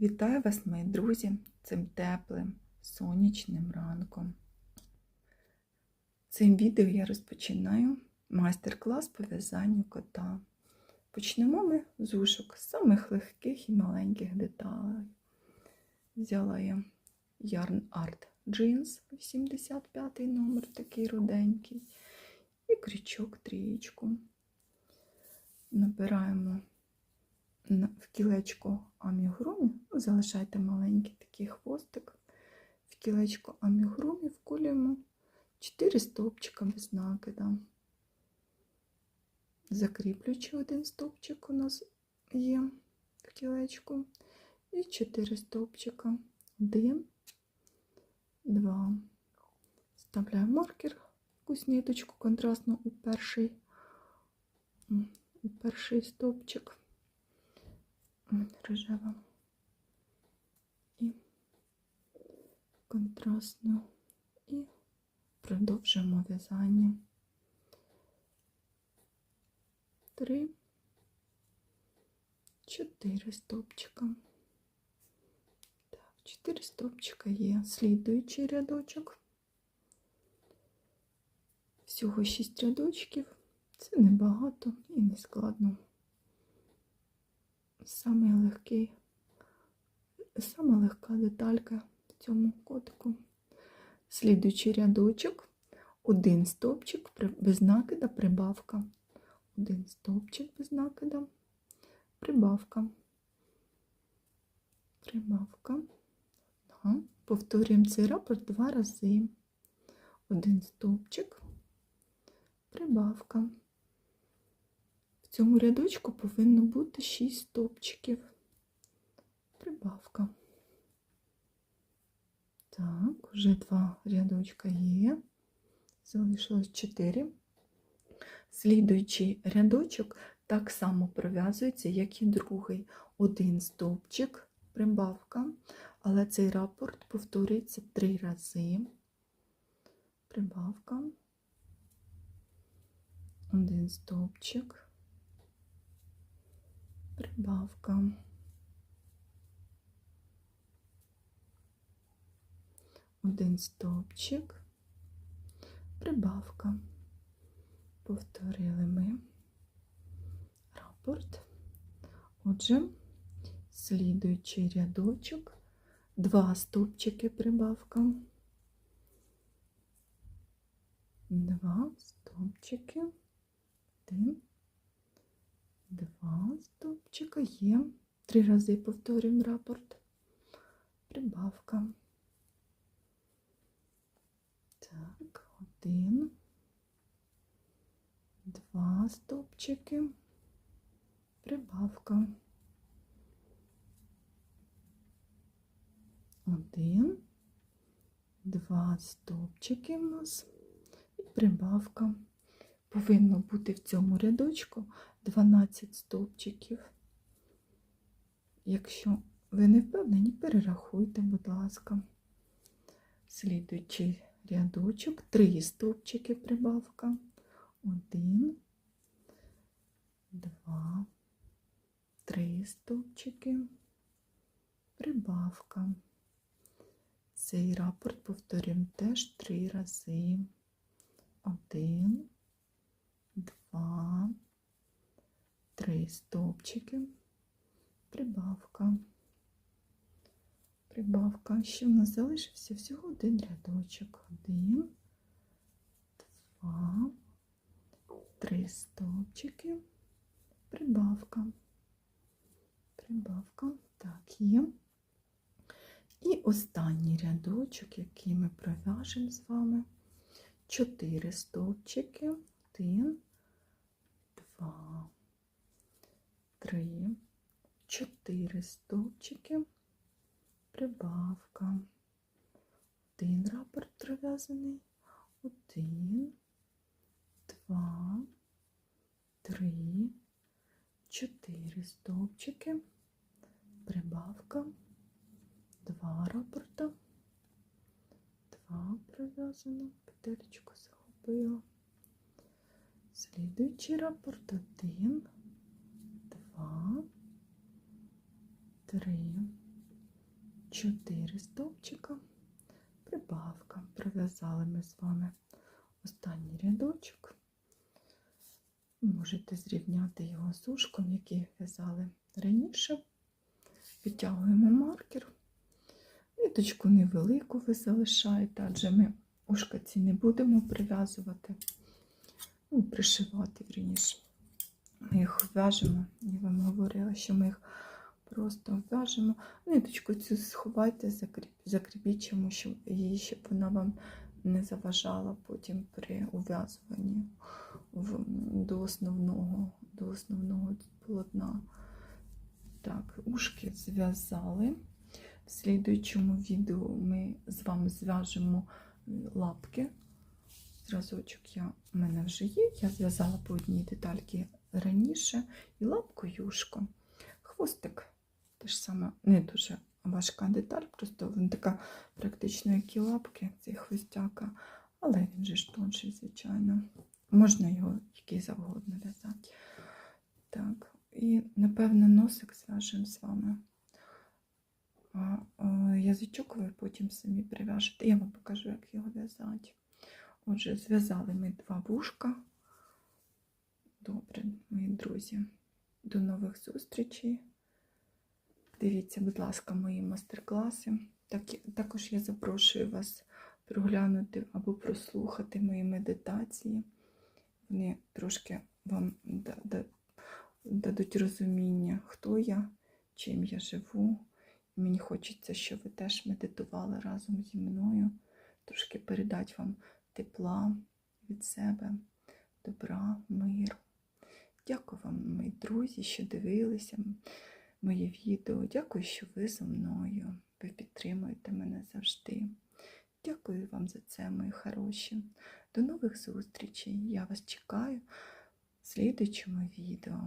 Вітаю вас, мої друзі, цим теплим сонячним ранком. Цим відео я розпочинаю майстер-клас по в'язанню кота. Почнемо ми з ушок, з самих легких і маленьких деталей. Взяла я Yarn Art Jeans 85 номер, такий руденький, і крючок трієчку. Набираємо на- в кілечко амігурумі, ну, залишайте маленький такий хвостик. В кілечко амігурумі вколюємо 4 стовпчика без накида. Закріплюючи один стовпчик у нас є в кілечку. І 4 стовпчика. Один, два. Вставляємо маркер, якусь ниточку контрастну у перший, у перший стовпчик рожева і контрастно і продовжуємо в'язання. Три, чотири стовпчика. Так, чотири стовпчика є. Слідуючий рядочок. Всього шість рядочків. Це небагато і не складно. Самий легкий, сама легка деталька в цьому котику. Слідуючий рядочок, один стовпчик без накида, прибавка. Один стовпчик без накида, прибавка. Прибавка. Ага. Повторюємо цей рапорт два рази. Один стовпчик, прибавка. В цьому рядочку повинно бути 6 стовпчиків. Прибавка. Так, вже два рядочка є. Залишилось 4. Слідуючий рядочок так само пров'язується, як і другий. Один стовпчик, прибавка, але цей рапорт повторюється три рази. Прибавка. Один стовпчик прибавка. Один стовпчик, прибавка. Повторили ми рапорт. Отже, слідуючий рядочок, два стовпчики прибавка, два стовпчики, один, Два стовпчика є. Три рази повторюємо рапорт. Прибавка. Так, один. Два стовпчики. Прибавка. Один. Два стовпчики у нас. І прибавка. Повинно бути в цьому рядочку 12 стовпчиків. Якщо ви не впевнені, перерахуйте, будь ласка. Слідуючий рядочок, 3 стовпчики прибавка. 1, 2, 3 стовпчики, прибавка. Цей рапорт повторюємо теж 3 рази. 1, 2, три стовпчики, прибавка, прибавка. Ще в нас залишився всього один рядочок. Один, два, три стовпчики, прибавка, прибавка. Так, є. І останній рядочок, який ми пров'яжемо з вами. Чотири стовпчики. Один, два, три, чотири стовпчики, прибавка. Один рапорт пров'язаний. Один, два, три, чотири стовпчики, прибавка, два рапорта, два пров'язано, петелечку захопила. Слідуючий рапорт один, два, три, 4 стовпчика, прибавка. Пров'язали ми з вами останній рядочок. Можете зрівняти його з ушком, який в'язали раніше. Витягуємо маркер. Ниточку невелику ви залишаєте, адже ми ушка ці не будемо прив'язувати, ну, пришивати вірніше. Ми їх в'яжемо, я вам говорила, що ми їх просто в'яжемо. Ниточку цю сховайте, закріп, закріпіть чому, щоб її, щоб вона вам не заважала потім при ув'язуванні до основного, до основного полотна. Так, ушки зв'язали. В слідуючому відео ми з вами зв'яжемо лапки. Зразочок я, в мене вже є. Я зв'язала по одній детальці раніше і лапку юшку. Хвостик теж саме не дуже важка деталь, просто він така практично, як і лапки, цей хвостяка, але він же ж тонший, звичайно. Можна його який завгодно в'язати. Так, і напевно носик зв'яжемо з вами. А е, язичок ви потім самі прив'яжете. Я вам покажу, як його в'язати. Отже, зв'язали ми два вушка. Добре, мої друзі. До нових зустрічей. Дивіться, будь ласка, мої мастер-класи. Також я запрошую вас проглянути або прослухати мої медитації. Вони трошки вам да- да- дадуть розуміння, хто я, чим я живу. Мені хочеться, щоб ви теж медитували разом зі мною, трошки передати вам тепла від себе, добра, миру. Дякую вам, мої друзі, що дивилися моє відео. Дякую, що ви зі мною. Ви підтримуєте мене завжди. Дякую вам за це, мої хороші. До нових зустрічей. Я вас чекаю в слідуючому відео.